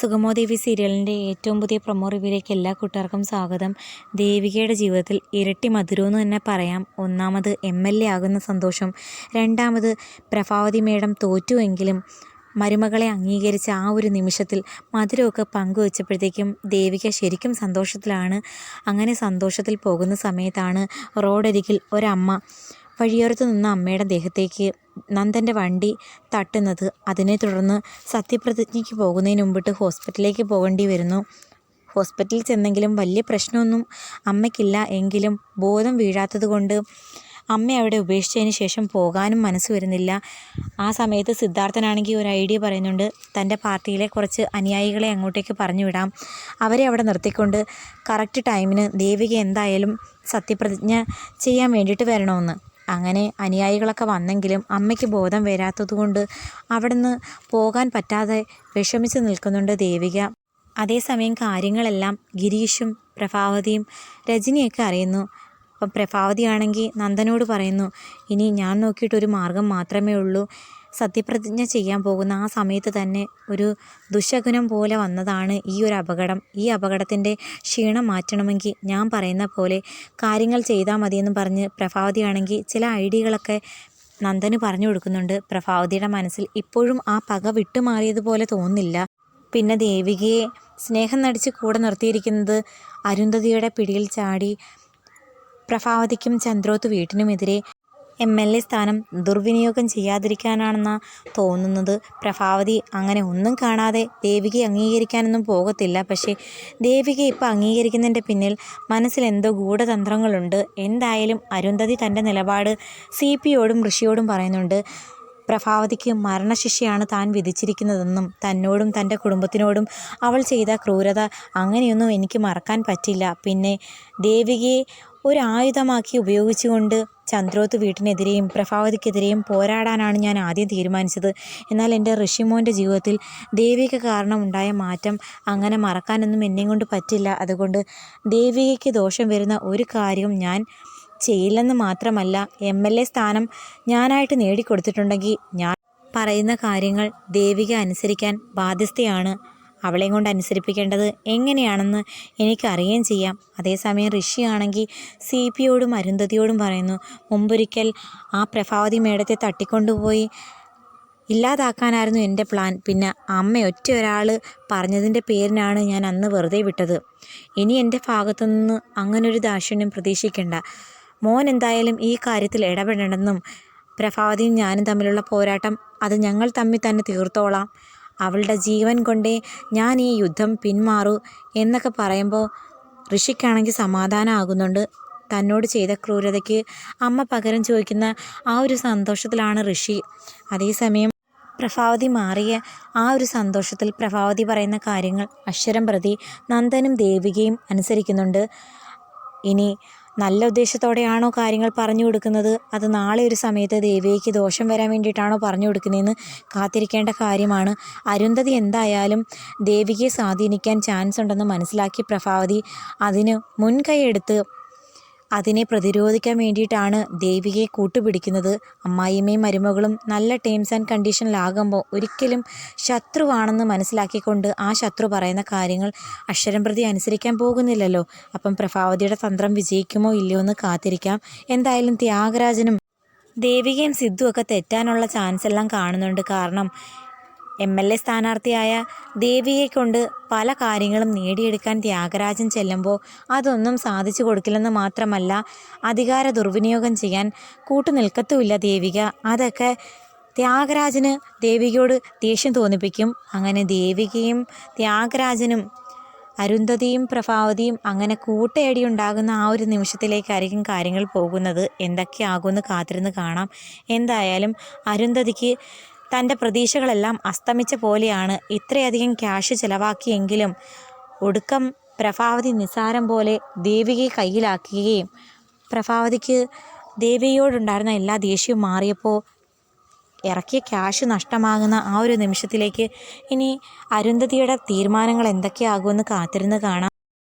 സുഗമോദേവി സീരിയലിന്റെ ഏറ്റവും പുതിയ പ്രൊമോ റിവ്യൂലേക്ക് എല്ലാ കൂട്ടുകാർക്കും സ്വാഗതം. ദേവികയുടെ ജീവിതത്തിൽ ഇരട്ടി മധുരമെന്ന് തന്നെ പറയാം. ഒന്നാമത് എം എൽ എ ആകുന്ന സന്തോഷം. രണ്ടാമത് പ്രഭാവതി മേഡം തോറ്റുവെങ്കിലും മരുമകളെ അംഗീകരിച്ച ആ ഒരു നിമിഷത്തിൽ മധുരമൊക്കെ പങ്കുവച്ചപ്പോഴത്തേക്കും ദേവിക ശരിക്കും സന്തോഷത്തിലാണ്. അങ്ങനെ സന്തോഷത്തിൽ പോകുന്ന സമയത്താണ് റോഡരികിൽ ഒരമ്മ വഴിയോരത്ത് നിന്ന അമ്മയുടെ ദേഹത്തേക്ക് നന്ദന്റെ വണ്ടി തട്ടുന്നത്. അതിനെ തുടർന്ന് സത്യപ്രതിജ്ഞയ്ക്ക് പോകുന്നതിന് മുമ്പിട്ട് ഹോസ്പിറ്റലിലേക്ക് പോകേണ്ടി വരുന്നു. ഹോസ്പിറ്റലിൽ ചെന്നെങ്കിലും വലിയ പ്രശ്നമൊന്നും അമ്മയ്ക്കില്ല. എങ്കിലും ബോധം വീഴാത്തത് കൊണ്ട് അമ്മ അവിടെ ഉപേക്ഷിച്ചതിന് ശേഷം പോകാനും മനസ്സ് വരുന്നില്ല. ആ സമയത്ത് സിദ്ധാർത്ഥനാണെങ്കിൽ ഒരു ഐഡിയ പറയുന്നുണ്ട്. തന്റെ പാർട്ടിയിലെ കുറച്ച് അനുയായികളെ അങ്ങോട്ടേക്ക് പറഞ്ഞു വിടാം അവരെ അവിടെ നിർത്തിക്കൊണ്ട് കറക്റ്റ് ടൈമിന് ദേവിക എന്തായാലും സത്യപ്രതിജ്ഞ ചെയ്യാൻ വേണ്ടിയിട്ട് വരണമെന്ന്. അങ്ങനെ അനുയായികളൊക്കെ വന്നെങ്കിലും അമ്മയ്ക്ക് ബോധം വരാത്തതുകൊണ്ട് അവിടുന്ന് പോകാൻ പറ്റാതെ വിഷമിച്ച് നിൽക്കുന്നുണ്ട് ദേവിക. അതേസമയം കാര്യങ്ങളെല്ലാം ഗിരീഷും പ്രഭാവതിയും രജനിയൊക്കെ അറിയുന്നു. അപ്പം പ്രഭാവതിയാണെങ്കിൽ നന്ദനോട് പറയുന്നു ഇനി ഞാൻ നോക്കിയിട്ടൊരു മാർഗം മാത്രമേ ഉള്ളൂ. സത്യപ്രതിജ്ഞ ചെയ്യാൻ പോകുന്ന ആ സമയത്ത് തന്നെ ഒരു ദുശകുനം പോലെ വന്നതാണ് ഈ ഒരു അപകടം. ഈ അപകടത്തിന്റെ ക്ഷീണം മാറ്റണമെങ്കിൽ ഞാൻ പറയുന്ന പോലെ കാര്യങ്ങൾ ചെയ്താൽ മതിയെന്ന് പറഞ്ഞ് പ്രഭാവതിയാണെങ്കിൽ ചില ഐഡിയകളൊക്കെ നന്ദന് പറഞ്ഞു കൊടുക്കുന്നുണ്ട്. പ്രഭാവതിയുടെ മനസ്സിൽ ഇപ്പോഴും ആ പക വിട്ടുമാറിയതുപോലെ തോന്നില്ല പിന്നെ ദേവികയെ സ്നേഹം നടിച്ച് കൂടെ നിർത്തിയിരിക്കുന്നത് അരുന്ധതിയുടെ പിടിയിൽ ചാടി പ്രഭാവതിക്കും ചന്ദ്രോത്ത് വീട്ടിനുമെതിരെ എം എൽ എ സ്ഥാനം ദുർവിനിയോഗം ചെയ്യാതിരിക്കാനാണെന്ന തോന്നുന്നത്. പ്രഭാവതി അങ്ങനെ ഒന്നും കാണാതെ ദേവികയെ അംഗീകരിക്കാനൊന്നും പോകത്തില്ല. പക്ഷേ ദേവിക ഇപ്പോൾ അംഗീകരിക്കുന്നതിന്റെ പിന്നിൽ മനസ്സിൽ എന്തോ ഗൂഢതന്ത്രങ്ങളുണ്ട്. എന്തായാലും അരുന്ധതി തന്റെ നിലപാട് സി പിയോടും ഋഷിയോടും പറയുന്നുണ്ട്. പ്രഭാവതിക്ക് മരണശിക്ഷയാണ് താൻ വിധിച്ചിരിക്കുന്നതെന്നും തന്നോടും തന്റെ കുടുംബത്തിനോടും അവൾ ചെയ്ത ക്രൂരത അങ്ങനെയൊന്നും എനിക്ക് മറക്കാൻ പറ്റില്ല. പിന്നെ ദേവികയെ ഒരു ആയുധമാക്കി ഉപയോഗിച്ചുകൊണ്ട് ചന്ദ്രോത്ത് വീട്ടിനെതിരെയും പ്രഭാവതിക്കെതിരെയും പോരാടാനാണ് ഞാൻ ആദ്യം തീരുമാനിച്ചത്. എന്നാൽ എന്റെ ഋഷിമോന്റെ ജീവിതത്തിൽ ദേവിക കാരണം ഉണ്ടായ മാറ്റം അങ്ങനെ മറക്കാനൊന്നും എന്നെ കൊണ്ട് പറ്റില്ല. അതുകൊണ്ട് ദേവികയ്ക്ക് ദോഷം വരുന്ന ഒരു കാര്യവും ഞാൻ ചെയ്യില്ലെന്ന് മാത്രമല്ല എം എൽ എ സ്ഥാനം ഞാനായിട്ട് നേടിക്കൊടുത്തിട്ടുണ്ടെങ്കിൽ ഞാൻ പറയുന്ന കാര്യങ്ങൾ ദേവിക അനുസരിക്കാൻ ബാധ്യസ്ഥയാണ്. അവളെയും കൊണ്ട് അനുസരിപ്പിക്കേണ്ടത് എങ്ങനെയാണെന്ന് എനിക്കറിയുകയും ചെയ്യാം. അതേസമയം ഋഷിയാണെങ്കിൽ സി പിയോടും അരുന്ധതിയോടും പറയുന്നു മുമ്പൊരിക്കൽ ആ പ്രഭാവതി മേടത്തെ തട്ടിക്കൊണ്ടുപോയി ഇല്ലാതാക്കാനായിരുന്നു എന്റെ പ്ലാൻ. പിന്നെ അമ്മ ഒറ്റ ഒരാൾ പറഞ്ഞതിന്റെ പേരിനാണ് ഞാൻ അന്ന് വെറുതെ വിട്ടത്. ഇനി എന്റെ ഭാഗത്തുനിന്ന് അങ്ങനൊരു ദാക്ഷിണ്യം പ്രതീക്ഷിക്കേണ്ട. മോൻ എന്തായാലും ഈ കാര്യത്തിൽ ഇടപെടണമെന്നും പ്രഭാവതിയും ഞാനും തമ്മിലുള്ള പോരാട്ടം അത് ഞങ്ങൾ തമ്മിൽ തന്നെ തീർത്തോളാം. അവളുടെ ജീവൻ കൊണ്ടേ ഞാൻ ഈ യുദ്ധം പിന്മാറൂ എന്നൊക്കെ പറയുമ്പോൾ ഋഷിക്കാണെങ്കിൽ സമാധാനമാകുന്നുണ്ട് തന്നോട് ചെയ്ത ക്രൂരതയ്ക്ക് അമ്മ പകരം ചോദിക്കുന്ന ആ ഒരു സന്തോഷത്തിലാണ് ഋഷി. അതേസമയം പ്രഭാവതി മാറിയ ആ ഒരു സന്തോഷത്തിൽ പ്രഭാവതി പറയുന്ന കാര്യങ്ങൾ അക്ഷരം പ്രതി നന്ദനും ദേവികയും അനുസരിക്കുന്നുണ്ട്. ഇനി നല്ല ഉദ്ദേശത്തോടെയാണോ കാര്യങ്ങൾ പറഞ്ഞു കൊടുക്കുന്നത്? അത് നാളെ ഒരു സമയത്ത് ദേവികയ്ക്ക് ദോഷം വരാൻ വേണ്ടിയിട്ടാണോ പറഞ്ഞു കൊടുക്കുന്നതെന്ന് കാത്തിരിക്കേണ്ട കാര്യമാണ്. അരുന്ധതി എന്തായാലും ദേവികയെ സ്വാധീനിക്കാൻ ചാൻസ് ഉണ്ടെന്ന് മനസ്സിലാക്കി പ്രഭാവതി അതിന് മുൻകൈയെടുത്ത് അതിനെ പ്രതിരോധിക്കാൻ വേണ്ടിയിട്ടാണ് ദേവികയെ കൂട്ടുപിടിക്കുന്നത്. അമ്മായിയമ്മയും മരുമകളും നല്ല ടേംസ് ആൻഡ് കണ്ടീഷനിലാകുമ്പോൾ ഒരിക്കലും ശത്രുവാണെന്ന് മനസ്സിലാക്കിക്കൊണ്ട് ആ ശത്രു പറയുന്ന കാര്യങ്ങൾ അക്ഷരം പ്രതി അനുസരിക്കാൻ പോകുന്നില്ലല്ലോ. അപ്പം പ്രഭാവതിയുടെ തന്ത്രം വിജയിക്കുമോ ഇല്ലയോ എന്ന് കാത്തിരിക്കാം. എന്തായാലും ത്യാഗരാജനും ദേവികയും സിദ്ധുവൊക്കെ തെറ്റാനുള്ള ചാൻസ് എല്ലാം കാണുന്നുണ്ട്. കാരണം എം എൽ എ സ്ഥാനാർത്ഥിയായ ദേവിയെ കൊണ്ട് പല കാര്യങ്ങളും നേടിയെടുക്കാൻ ത്യാഗരാജൻ ചെല്ലുമ്പോൾ അതൊന്നും സാധിച്ചു കൊടുക്കില്ലെന്ന് മാത്രമല്ല അധികാര ദുർവിനിയോഗം ചെയ്യാൻ കൂട്ടുനിൽക്കത്തുമില്ല ദേവിക. അതൊക്കെ ത്യാഗരാജന് ദേവികയോട് ദേഷ്യം തോന്നിപ്പിക്കും. അങ്ങനെ ദേവികയും ത്യാഗരാജനും അരുന്ധതിയും പ്രഭാവതിയും അങ്ങനെ കൂട്ടയടി ഉണ്ടാകുന്ന ആ ഒരു നിമിഷത്തിലേക്കായിരിക്കും കാര്യങ്ങൾ പോകുന്നത്. എന്തൊക്കെയാകുമെന്ന് കാത്തിരുന്ന് കാണാം. എന്തായാലും അരുന്ധതിക്ക് തന്റെ പ്രതീക്ഷകളെല്ലാം അസ്തമിച്ച പോലെയാണ് ഇത്രയധികം ക്യാഷ് ചിലവാക്കിയെങ്കിലും ഒടുക്കം പ്രഭാവതി നിസാരം പോലെ ദേവികയെ കയ്യിലാക്കുകയും പ്രഭാവതിക്ക് ദേവിയോടുണ്ടായിരുന്ന എല്ലാ ദേഷ്യവും മാറിയപ്പോൾ ഇറക്കിയ ക്യാഷ് നഷ്ടമാകുന്ന ആ ഒരു നിമിഷത്തിലേക്ക് ഇനി അരുന്ധതിയുടെ തീരുമാനങ്ങൾ എന്തൊക്കെയാകുമെന്ന് കാത്തിരുന്ന് കാണാം.